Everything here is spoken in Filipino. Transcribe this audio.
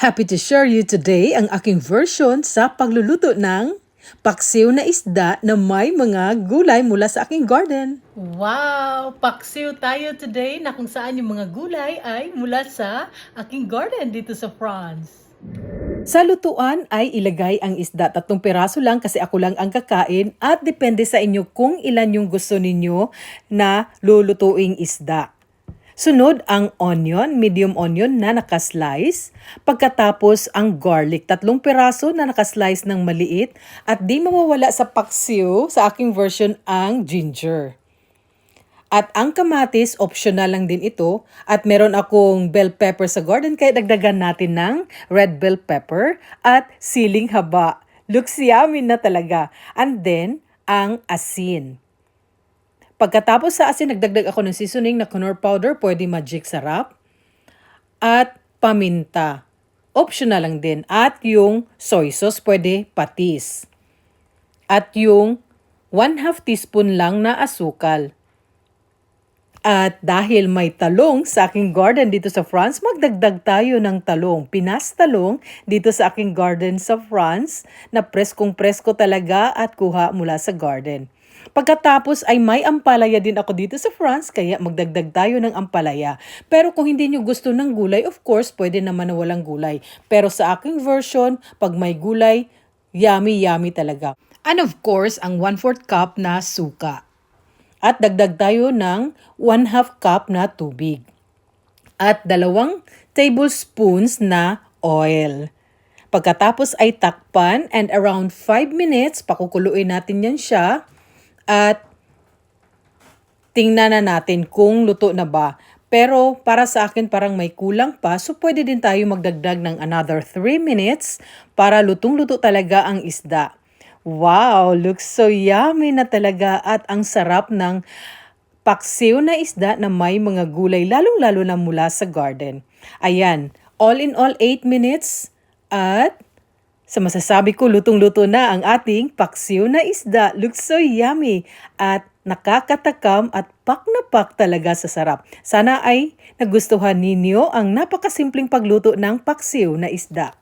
Happy to share you today ang aking version sa pagluluto ng paksiw na isda na may mga gulay mula sa aking garden. Wow! Paksiw tayo today na kung saan yung mga gulay ay mula sa aking garden dito sa France. Sa lutuan ay ilagay ang isda. Tatlong piraso lang kasi ako lang ang kakain at depende sa inyo kung ilan yung gusto ninyo na lulutuing isda. Sunod ang onion, medium onion na nakaslice. Pagkatapos ang garlic, tatlong piraso na nakaslice ng maliit. At di mawawala sa paksiw, sa aking version, ang ginger. At ang kamatis, optional lang din ito. At meron akong bell pepper sa garden, kaya dagdagan natin ng red bell pepper at siling haba. Looks yummy na talaga. And then, ang asin. Pagkatapos sa asin, nagdagdag ako ng seasoning na Knorr powder, pwede magic sarap. At paminta. Optional lang din. At yung soy sauce, pwede patis. At yung 1 half teaspoon lang na asukal. At dahil may talong sa aking garden dito sa France, magdagdag tayo ng talong. Pinas talong dito sa aking garden sa France na preskong presko talaga at kuha mula sa garden. Pagkatapos ay may ampalaya din ako dito sa France kaya magdagdag tayo ng ampalaya. Pero kung hindi nyo gusto ng gulay, of course, pwede naman na walang gulay. Pero sa aking version, pag may gulay, yummy yummy talaga. And of course, ang 1/4 cup na suka. At dagdag tayo ng 1 half cup na tubig. At dalawang tablespoons na oil. Pagkatapos ay takpan and around 5 minutes, pakukuluin natin yan siya. At tingnan na natin kung luto na ba. Pero para sa akin parang may kulang pa, so pwede din tayo magdagdag ng another 3 minutes para lutong-luto talaga ang isda. Wow, looks so yummy na talaga at ang sarap ng paksiw na isda na may mga gulay lalong-lalo na mula sa garden. Ayan, all in all 8 minutes at sa masasabi ko, lutong-luto na ang ating paksiw na isda. Looks so yummy at nakakatakam at pak na pak talaga sa sarap. Sana ay nagustuhan ninyo ang napakasimpleng pagluto ng paksiw na isda.